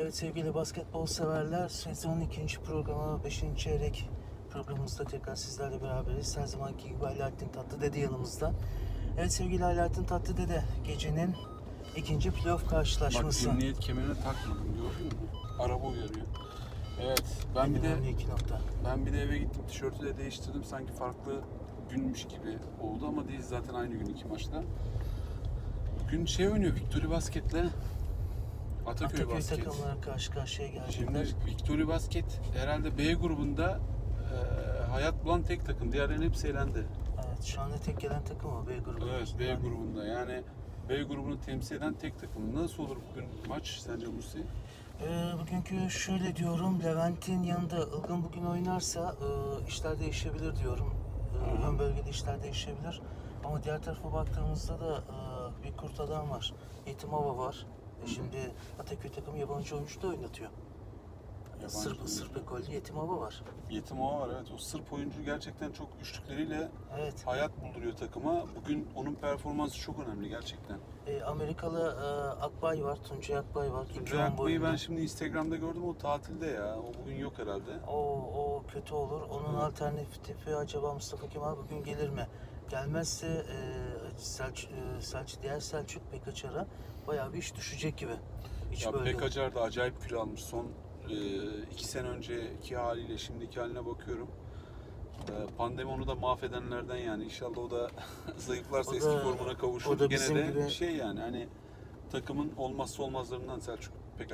Evet sevgili basketbol severler, sezonun ikinci programı, 5. çeyrek programımızda tekrar sizlerle beraberiz. Her zamanki gibi Alaaddin Tatlı Dede yanımızda. Evet sevgili Alaaddin Tatlı Dede, gecenin ikinci playoff Bak karşılaşması. emniyet kemerini takmadım gördün mü? Araba uyarıyor. Evet ben En bir de iki nokta. ben bir de eve gittim tişörtü de değiştirdim sanki farklı günmüş gibi oldu ama değil zaten aynı gün iki maçta. Bugün şey oynuyor Victory Basket'le Ataköy, Ataköy Basket. takımları karşı karşıya Şimdi gelecekler. Victory Basket herhalde B grubunda e, hayat bulan tek takım. Diğerlerinin hepsi elendi. Evet, şu anda tek gelen takım o B grubu. Evet B Yani, grubunda yani B grubunu temsil eden tek takım. Nasıl olur bugün maç sence Musi? Ee, bugünkü şöyle diyorum, Levent'in yanında Ilgın bugün oynarsa e, işler değişebilir diyorum. E, ön bölgede işler değişebilir. Ama diğer tarafa baktığımızda da e, bir kurt adam var. Yetim Hava var. E, şimdi Ataköy takımı yabancı oyuncu da oynatıyor. Yabancı Sırp, oyuncu. Sırp ekolü Yetim Hava var. Yetim Ova var evet. O Sırp oyuncu gerçekten çok üçlükleriyle Evet. hayat bulduruyor takıma. Bugün onun performansı çok önemli gerçekten. E, Amerikalı e, Akbay var, Tuncay Akbay var. İki on boyunda. ben şimdi Instagram'da gördüm o tatilde ya. O bugün yok herhalde. O, o kötü olur. Onun alternatifi acaba Mustafa Kemal bugün gelir mi? Gelmezse e, Selçuk, e, Selçuk, diğer Selçuk Pekaçar'a bayağı bir iş düşecek gibi. Hiç Ya böyle Pek Acar da acayip kilo almış. Son e, iki sene önceki haliyle şimdiki haline bakıyorum. E, pandemi onu da mahvedenlerden yani. İnşallah o da zayıflarsa O eski da- formuna kavuşur. o da Gene de gibi- şey yani hani takımın olmazsa olmazlarından Selçuk Pek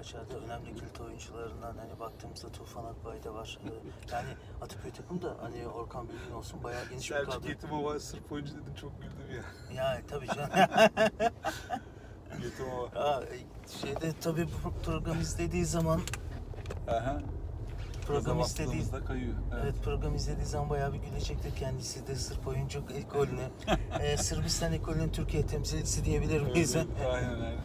Acar. Pekaçar da önemli kilit oyuncularından hani baktığımızda Tufan Akbay da var. E, yani Ataköy takım da hani Orkan Bilgin olsun bayağı geniş bir Selçuk kadro. Yetimova Sırp oyuncu dedin çok güldüm ya. Yani tabii canım. Yetimova. Aa, şeyde tabii bu program izlediği zaman Aha. program istediği kayıyor. Evet. Evet program izlediği zaman bayağı bir gülecektir kendisi de Sırp oyuncu ekolünü. ee, Sırbistan ekolünün Türkiye temsilcisi diyebilir miyiz? Aynen aynen.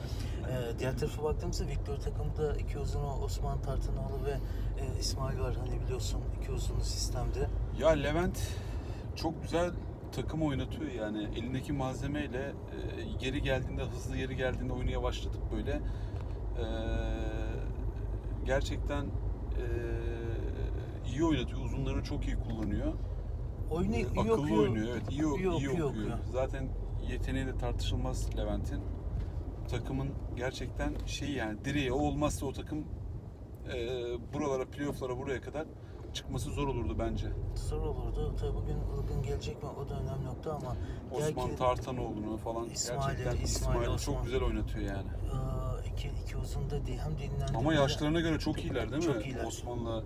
Ee, diğer tarafa baktığımızda Victor takımda iki uzunu Osman Tartanoğlu ve e, İsmail var. Hani biliyorsun iki uzunlu sistemde. Ya Levent çok güzel takım oynatıyor yani elindeki malzemeyle e, geri geldiğinde hızlı geri geldiğinde oyunu yavaşlatıp böyle e, gerçekten e, iyi oynatıyor uzunlarını çok iyi kullanıyor Oyunu iyi akıllı okuyor. oynuyor evet iyi, iyi iyi okuyor okuyor. zaten yeteneği de tartışılmaz Levent'in takımın gerçekten şey yani direği o olmazsa o takım e, buralara playofflara buraya kadar çıkması zor olurdu bence. Zor olurdu. Tabii bugün Ilgın gelecek mi o da önemli nokta ama Osman Tartanoğlu'nu falan İsmail'i, gerçekten İsmail, İsmail'i Osman. çok güzel oynatıyor yani. e, iki, iki uzun da değil hem dinlendirmede. Ama yaşlarına göre çok iyiler değil mi? Çok iyiler. Osman'la.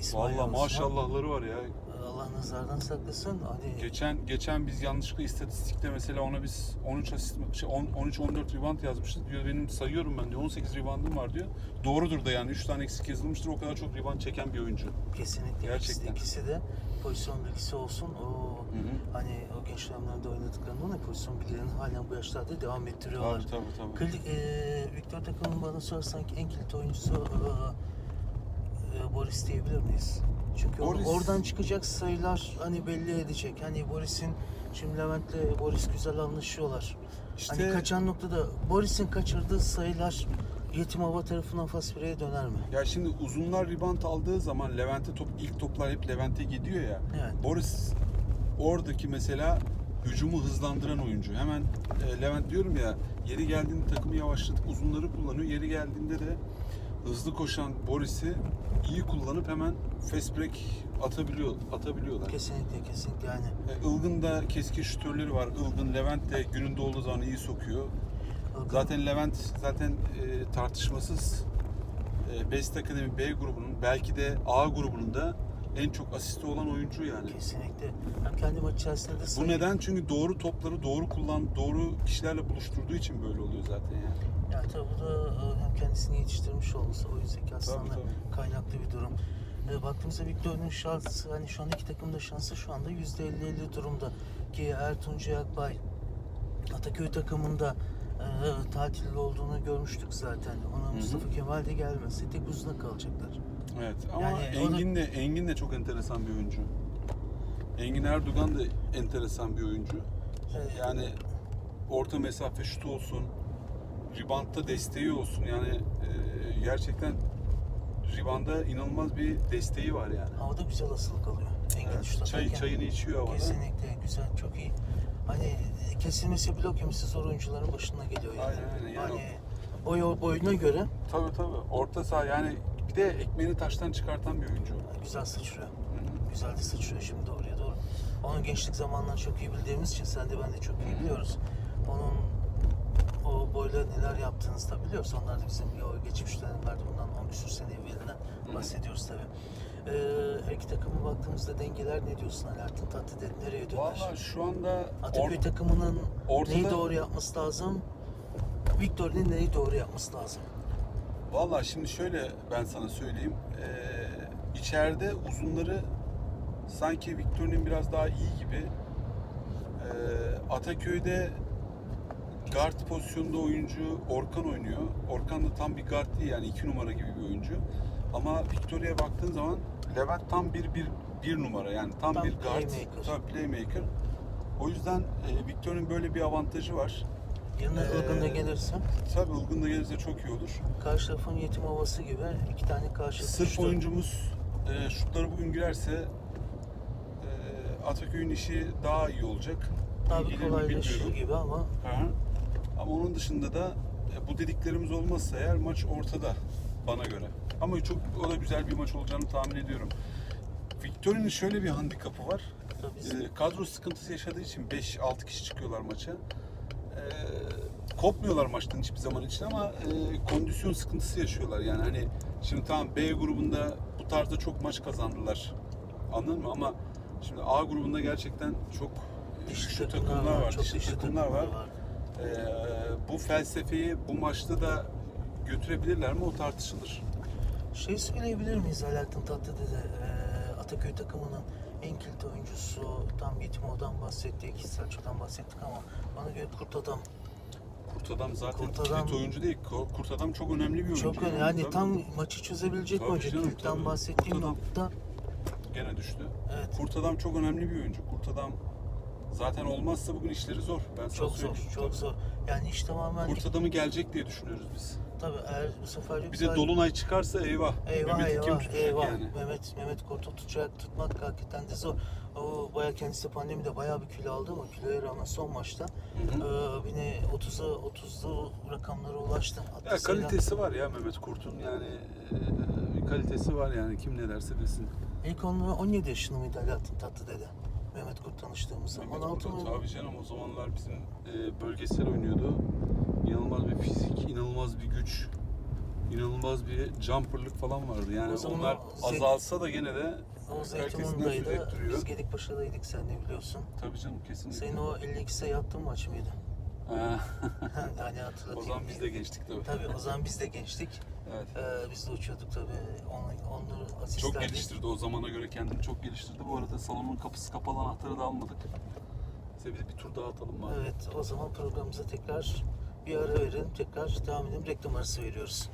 İsmail Valla maşallahları var ya. Allah nazardan saklasın. Hadi Geçen geçen biz yanlışlıkla istatistikte mesela ona biz 13 asist şey 10 13 14 rebound yazmışız. Diyor benim sayıyorum ben diyor 18 reboundum var diyor. Doğrudur da yani 3 tane eksik yazılmıştır. O kadar çok rebound çeken bir oyuncu. kesinlikle Gerçekten. ikisi, de pozisyon bilgisi olsun. O Hı hı. hani o genç dönemlerde oynadıklarında da pozisyon bilgilerini halen bu yaşlarda devam ettiriyorlar. Tabii tabii tabii. Kli, e, Victor takımın bana sorarsan ki en kilit oyuncusu e, e, Boris diyebilir miyiz? Çünkü Boris- oradan çıkacak sayılar hani belli edecek. Hani Boris'in şimdi Levent'le Boris güzel anlaşıyorlar. İşte Hani kaçan noktada Boris'in kaçırdığı sayılar Yetim Hava tarafından Fasfire'ye döner mi? ya şimdi uzunlar rebound aldığı zaman Levent'e top ilk toplar hep Levent'e gidiyor ya. Evet. Boris oradaki mesela hücumu hızlandıran oyuncu. Hemen e, Levent diyorum ya yeri geldiğinde takımı yavaşlatıp uzunları kullanıyor. Yeri geldiğinde de hızlı koşan Boris'i iyi kullanıp hemen fast break atabiliyor atabiliyorlar. Kesinlikle kesinlikle yani. E, Ilgın da keskin şütörleri var. Ilgın Levent de gününde olduğu zaman iyi sokuyor. Ilgın- Zaten Levent zaten e, tartışmasız e, Best Akademi B grubunun belki de A grubunun da en çok asisti olan oyuncu yani. Kesinlikle. Hem kendi maç içerisinde de Bu sayı- neden? Çünkü doğru topları doğru kullan, doğru kişilerle buluşturduğu için böyle oluyor zaten yani. Yani tabii bu da e, hem kendisini yetiştirmiş olması, oyun zekasından Tabii, tabii. kaynaklı bir durum. E, baktığımızda Victor'un şansı, hani şu anda iki takımda şansı şu anda %50-50 durumda. Ki eğer Tuncay Akbay Ataköy takımında e, tatilli olduğunu görmüştük zaten. Ona. Mustafa Kemal de gelmezse tek uzuna kalacaklar. Evet ama Yani Engin de Engin de çok enteresan bir oyuncu. Engin Erdoğan da enteresan bir oyuncu. Yani orta mesafe şutu olsun, ribandta desteği olsun. Yani e, gerçekten ribanda inanılmaz bir desteği var yani. Havada güzel asılı kalıyor. Engel şut Çay, atarken. çayını içiyor havada. Kesinlikle güzel, çok iyi. Hani kesilmesi blok yemesi zor oyuncuların başına geliyor yani. Aynen. Yani Hani boy, boyuna göre Tabii tabii. Orta saha yani bir de ekmeğini taştan çıkartan bir oyuncu. güzel sıçrıyor. Güzel de sıçrıyor şimdi oraya doğru. Onun gençlik zamanlarını çok iyi bildiğimiz için sen de ben de çok iyi biliyoruz. Onun o boyla neler yaptığınızı da biliyoruz. Onlar da bizim o geçmiş dönemlerde bundan 10 küsur sene evvelinden bahsediyoruz tabii. Ee, her iki takıma baktığımızda dengeler ne diyorsun Alaaddin Tatlı dedi. Nereye döner? Vallahi şu anda Ataköy takımının ortada- neyi doğru yapması lazım? Victor'un neyi doğru yapması lazım? Vallahi şimdi şöyle ben sana söyleyeyim. Ee, içeride uzunları sanki Victor'un biraz daha iyi gibi. Ee, Ataköy'de guard pozisyonunda oyuncu Orkan oynuyor. Orkan da tam bir guard değil yani iki numara gibi bir oyuncu. Ama Victoria'ya baktığın zaman Levent tam bir bir bir numara yani tam, Tam bir guard, playmaker. tam playmaker. O yüzden e, Victor'un böyle bir avantajı var. Yanına Ee, Ilgın da gelirse Tabii Ilgın da gelirse çok iyi olur. karşı tarafın yetim havası gibi iki tane karşı Sırf oyuncumuz e, şutları bugün girerse e, Ataköy'ün işi daha iyi olacak. Tabii kolaylaşır gibi ama Hı hı. Ama onun dışında da e, bu dediklerimiz olmazsa eğer maç ortada bana göre. Ama çok o da güzel bir maç olacağını tahmin ediyorum. Victoria'nın şöyle bir handikapı var. tabii E, kadro sıkıntısı yaşadığı için 5-6 kişi çıkıyorlar maça. E, kopmuyorlar maçtan hiçbir zaman için ama e, kondisyon sıkıntısı yaşıyorlar. Yani hani şimdi tamam B grubunda bu tarzda çok maç kazandılar. Anladın mı? Ama şimdi A grubunda gerçekten çok e, dişli takımlar, var, çok dişli takımlar var. var. Ee, bu felsefeyi bu maçta da götürebilirler mi o tartışılır. Şey söyleyebilir miyiz Alaaddin Tatlı dedi. Ee, Ataköy takımının en kilit oyuncusu tam Yetimoğlu'dan bahsettik, Selçuk'tan bahsettik ama bana göre Kurt Adam Kurt Adam zaten Kurt Adam- kilit oyuncu değil. Ko- Kurt Adam çok önemli bir oyuncu. çok önemli. Yani Tabii. tam maçı çözebilecek Tabii oyuncu. canım, Kilitten tabii. bahsettiğim Kurt Adam- nokta gene düştü. evet. Kurt Adam çok önemli bir oyuncu. Kurt Adam zaten olmazsa bugün işleri zor. Ben sana Çok zor, söyleyeyim. çok Tabii. zor. Yani iş tamamen Kurt Adam'ı gelecek diye düşünüyoruz biz. Tabii eğer bu sefer Bir de Dolunay çıkarsa eyvah. Eyvah Mehmet'i kim eyvah tutacak eyvah. yani? Mehmet Mehmet Kurt'u tutacak tutmak hakikaten de zor. O bayağı kendisi pandemide bayağı bir kilo aldı ama kiloya rağmen son maçta e, yine 30'a 30'lu rakamlara ulaştı. Ya Hatta kalitesi var ya Mehmet Kurt'un yani e, bir kalitesi var yani kim ne derse desin. İlk onunla 17 yaşında mıydı Alaaddin Tatlı dede? Mehmet Kurt tanıştığımız zaman. Mehmet 16 Kurt mı? tabii canım o zamanlar bizim e, bölgesel oynuyordu. İnanılmaz bir fizik, inanılmaz bir güç, inanılmaz bir jumperlık falan vardı. Yani O zaman onlar o Zek- azalsa da gene de Oğuz herkesin Zeytinburnu'ndaydı. nefret ettiriyor. Biz Gedikpaşa'daydık sen de biliyorsun. Tabii canım kesinlikle. Senin o 52 sayı attığın maç mıydı? Ha, yani o zaman biz de geçtik tabii. Tabii o zaman biz de gençtik. Evet. Ee, biz de uçuyorduk tabii. Onları, onları Çok asistlerdik. geliştirdi o zamana göre kendini çok geliştirdi. Bu arada salonun kapısı kapalı anahtarı da almadık. Size bir, bir tur daha atalım bari. Evet o zaman programımıza tekrar bir ara verelim. Tekrar edelim. Reklam arası veriyoruz.